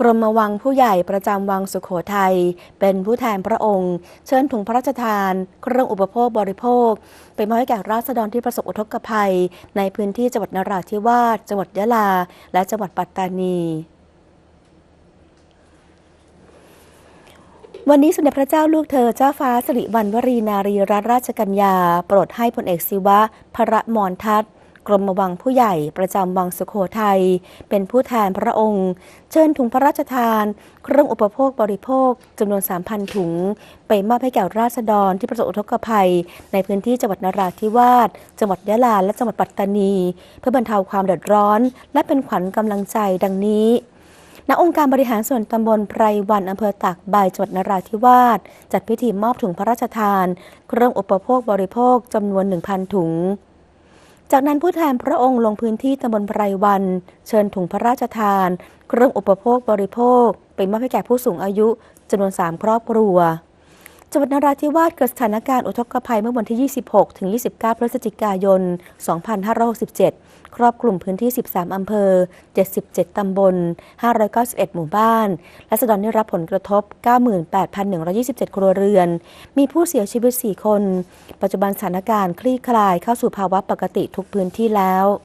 กรมวังผู้ใหญ่ประจำวังสุขโขทัยเป็นผู้แทนพระองค์ เชิญถุงพระราชทาน เครื่องอุปโภคบริโภค ไปมอบให้แก่ราษฎรที่ประสบอุทกภัย ในพื้นที่จังหวัดนราธิวาสจังหวัดยะลา และจังหวัดปัตตานีวันนี้สมเด็จพระเจ้าลูกเธอเจ้าฟ้าสิริวัณวรีนารีรัตนราชกัญญา โปรดให้พลเอกศิวะ พระมรทัต กรมวังผู้ใหญ่ประจำวังสุโขทัย เป็นผู้แทนพระองค์ เชิญถุงพระราชทาน เครื่องอุปโภคบริโภคจำนวน 3,000 ถุง ไปมอบให้แก่ราษฎรที่ประสบอุทกภัย ในพื้นที่จังหวัดนราธิวาส จังหวัดยะลา และจังหวัดปัตตานี เพื่อบรรเทาความเดือดร้อน และเป็นขวัญกำลังใจดังนี้ณองค์การบริหารส่วนตำบลไพรวันอำเภอตากใบจังหวัดนราธิวาสจัดพิธีมอบถุงพระราชทาน เครื่องอุปโภคบริโภคจำนวน 1,000 ถุง จากนั้นผู้แทนพระองค์ลงพื้นที่ตำบลไพรวัน เชิญถุงพระราชทาน เครื่องอุปโภคบริโภค ไปมอบให้แก่ผู้สูงอายุจำนวน 3 ครอบครัว จังหวัดนราธิวาสเกิดสถานการณ์อุทกภัยเมื่อวันที่ 26 ถึง 29 พฤศจิกายน 2567 ครอบคลุมพื้นที่ 13 อำเภอ 77 ตำบล 591 หมู่บ้าน และสดรได้รับผลกระทบ 98,127 ครัวเรือน มีผู้เสียชีวิต 4 คน ปัจจุบันสถานการณ์คลี่คลายเข้าสู่ภาวะปกติทุกพื้นที่แล้ว